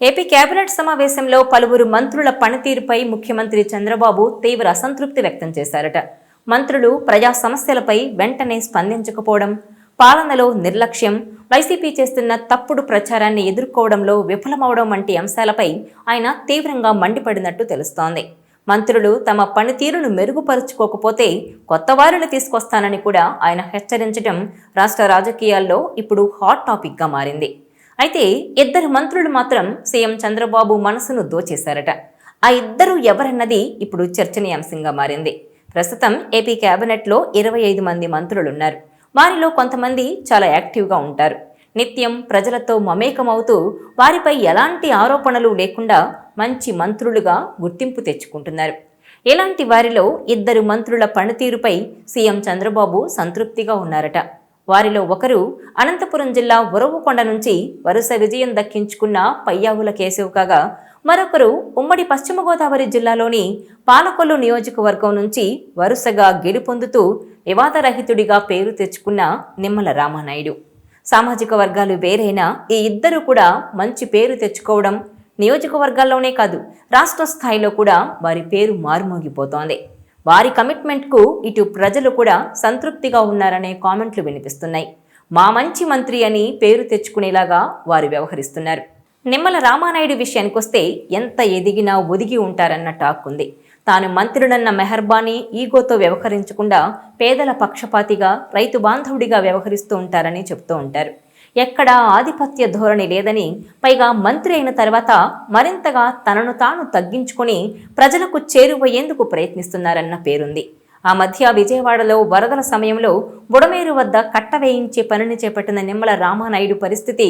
AP cabinet సమావేశంలో పలువురు మంత్రుల పనితీరుపై ముఖ్యమంత్రి చంద్రబాబు తీవ్ర అసంతృప్తి వ్యక్తం చేశారట. మంత్రులు ప్రజా సమస్యలపై వెంటనే స్పందించకపోవడం పాలనలో నిర్లక్ష్యం వైసీపీ చేస్తున్న తప్పుడు ప్రచారాన్ని ఎదుర్కోవడంలో విఫలమవడం వంటి అంశాలపై ఆయన తీవ్రంగా మండిపడినట్టు తెలుస్తోంది. మంత్రులు తమ పనితీరును మెరుగుపరుచుకోకపోతే కొత్త వారిని తీసుకొస్తానని కూడా ఆయన హెచ్చరించడం రాష్ట్ర రాజకీయాల్లో ఇప్పుడు హాట్ టాపిక్గా మారింది. అయితే ఇద్దరు మంత్రులు మాత్రం సీఎం చంద్రబాబు మనసును దోచేశారట. ఆ ఇద్దరు ఎవరన్నది ఇప్పుడు చర్చనీయాంశంగా మారింది. ప్రస్తుతం ఏపీ కేబినెట్లో ఇరవై ఐదు మంది మంత్రులున్నారు. వారిలో కొంతమంది చాలా యాక్టివ్గా ఉంటారు. నిత్యం ప్రజలతో మమేకమవుతూ వారిపై ఎలాంటి ఆరోపణలు లేకుండా మంచి మంత్రులుగా గుర్తింపు తెచ్చుకుంటున్నారు. ఇలాంటి వారిలో ఇద్దరు మంత్రుల పనితీరుపై సీఎం చంద్రబాబు సంతృప్తిగా ఉన్నారట. వారిలో ఒకరు అనంతపురం జిల్లా ఉరవుకొండ నుంచి వరుస విజయం దక్కించుకున్న పయ్యావుల కేశవ్ కాగా మరొకరు ఉమ్మడి పశ్చిమ గోదావరి జిల్లాలోని పాలకొల్లు నియోజకవర్గం నుంచి వరుసగా గెలుపొందుతూ వివాదరహితుడిగా పేరు తెచ్చుకున్న నిమ్మల రామానాయుడు. సామాజిక వర్గాలు వేరైనా ఈ ఇద్దరు కూడా మంచి పేరు తెచ్చుకోవడం నియోజకవర్గాల్లోనే కాదు రాష్ట్ర స్థాయిలో కూడా వారి పేరు మారుమోగిపోతోంది. వారి కమిట్మెంట్కు ఇటు ప్రజలు కూడా సంతృప్తిగా ఉన్నారనే కామెంట్లు వినిపిస్తున్నాయి. మా మంచి మంత్రి అని పేరు తెచ్చుకునేలాగా వారు వ్యవహరిస్తున్నారు. నిమ్మల రామానాయుడు విషయానికొస్తే ఎంత ఎదిగినా ఒదిగి ఉంటారన్న టాక్ ఉంది. తాను మంత్రుడన్న మెహర్బానీ ఈగోతో వ్యవహరించకుండా పేదల పక్షపాతిగా రైతు బాంధవుడిగా వ్యవహరిస్తూ ఉంటారని చెప్తూ ఉంటారు. ఎక్కడా ఆధిపత్య ధోరణి లేదని పైగా మంత్రి అయిన తర్వాత మరింతగా తనను తాను తగ్గించుకొని ప్రజలకు చేరువయ్యేందుకు ప్రయత్నిస్తున్నారన్న పేరుంది. ఆ మధ్య విజయవాడలో వరదల సమయంలో బుడమేరు వద్ద కట్ట వేయించే పనిని చేపట్టిన నిమ్మల రామానాయుడు పరిస్థితి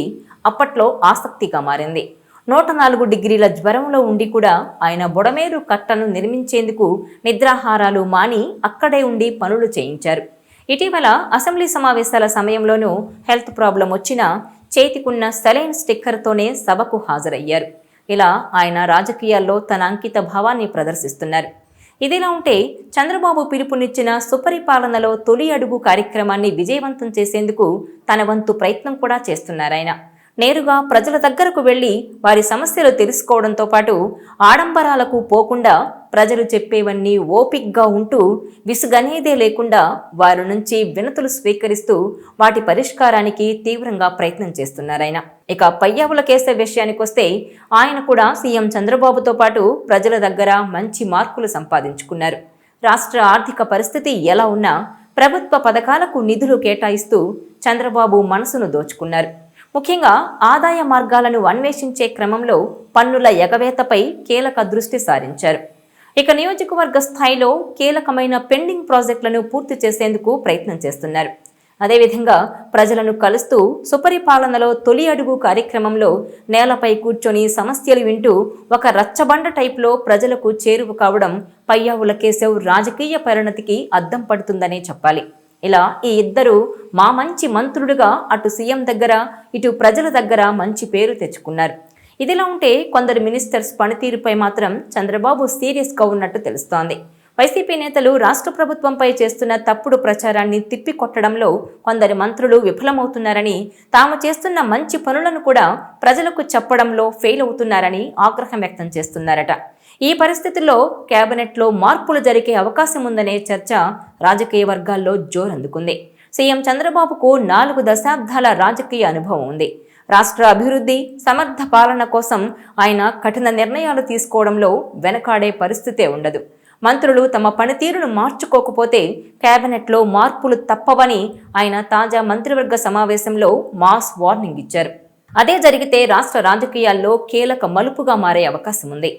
అప్పట్లో ఆసక్తిగా మారింది. నూట నాలుగు డిగ్రీల జ్వరంలో ఉండి కూడా ఆయన బుడమేరు కట్టను నిర్మించేందుకు నిద్రాహారాలు మాని అక్కడే ఉండి పనులు చేయించారు. ఇటీవల అసెంబ్లీ సమావేశాల సమయంలోనూ హెల్త్ ప్రాబ్లం వచ్చినా చేతికున్న సెలైన్ స్టిక్కర్తోనే సభకు హాజరయ్యారు. ఇలా ఆయన రాజకీయాల్లో తన అంకిత భావాన్ని ప్రదర్శిస్తున్నారు. ఇదిలా ఉంటే చంద్రబాబు పిలుపునిచ్చిన సుపరిపాలనలో తొలి అడుగు కార్యక్రమాన్ని విజయవంతం చేసేందుకు తన వంతు ప్రయత్నం కూడా చేస్తున్నారాయన. నేరుగా ప్రజల దగ్గరకు వెళ్ళి వారి సమస్యలు తెలుసుకోవడంతో పాటు ఆడంబరాలకు పోకుండా ప్రజలు చెప్పేవన్నీ ఓపిక్గా ఉంటూ విసుగనేదే లేకుండా వారి నుంచి వినతులు స్వీకరిస్తూ వాటి పరిష్కారానికి తీవ్రంగా ప్రయత్నం చేస్తున్నారాయన ఇక పయ్యావుల కేసే విషయానికొస్తే ఆయన కూడా సీఎం చంద్రబాబుతో పాటు ప్రజల దగ్గర మంచి మార్కులు సంపాదించుకున్నారు. రాష్ట్ర ఆర్థిక పరిస్థితి ఎలా ఉన్నా ప్రభుత్వ పథకాలకు నిధులు కేటాయిస్తూ చంద్రబాబు మనసును దోచుకున్నారు. ముఖ్యంగా ఆదాయ మార్గాలను అన్వేషించే క్రమంలో పన్నుల ఎగవేతపై కీలక దృష్టి సారించారు. ఇక నియోజకవర్గ స్థాయిలో కీలకమైన పెండింగ్ ప్రాజెక్టులను పూర్తి చేసేందుకు ప్రయత్నం చేస్తున్నారు. అదేవిధంగా ప్రజలను కలుస్తూ సుపరిపాలనలో తొలి అడుగు కార్యక్రమంలో నేలపై కూర్చొని సమస్యలు వింటూ ఒక రచ్చబండ టైప్లో ప్రజలకు చేరువ కావడం పయ్యావుల కేశవ్ రాజకీయ పరిణతికి అద్దం పడుతుందనే చెప్పాలి. ఇలా ఈ ఇద్దరు మా మంచి మంత్రులుగా అటు సీఎం దగ్గర ఇటు ప్రజల దగ్గర మంచి పేరు తెచ్చుకున్నారు. ఇదిలా ఉంటే కొందరు మినిస్టర్స్ పనితీరుపై మాత్రం చంద్రబాబు సీరియస్గా ఉన్నట్టు తెలుస్తోంది. వైసీపీ నేతలు రాష్ట్ర ప్రభుత్వంపై చేస్తున్న తప్పుడు ప్రచారాన్ని తిప్పికొట్టడంలో కొందరు మంత్రులు విఫలమవుతున్నారని తాము చేస్తున్న మంచి పనులను కూడా ప్రజలకు చెప్పడంలో ఫెయిల్ అవుతున్నారని ఆగ్రహం వ్యక్తం చేస్తున్నారట. ఈ పరిస్థితుల్లో కేబినెట్లో మార్పులు జరిగే అవకాశం ఉందనే చర్చ రాజకీయ వర్గాల్లో జోరందుకుంది సీఎం చంద్రబాబుకు నాలుగు దశాబ్దాల రాజకీయ అనుభవం ఉంది. రాష్ట్ర అభివృద్ధి సమర్థ పాలన కోసం ఆయన కఠిన నిర్ణయాలు తీసుకోవడంలో వెనకాడే పరిస్థితే ఉండదు. మంత్రులు తమ పనితీరును మార్చుకోకపోతే కేబినెట్లో మార్పులు తప్పవని ఆయన తాజా మంత్రివర్గ సమావేశంలో మాస్ వార్నింగ్ ఇచ్చారు. అదే జరిగితే రాష్ట్ర రాజకీయాల్లో కీలక మలుపుగా మారే అవకాశం ఉంది.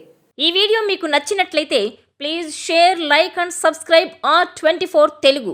ఈ వీడియో మీకు నచ్చినట్లయితే please share like and subscribe R twenty Telugu.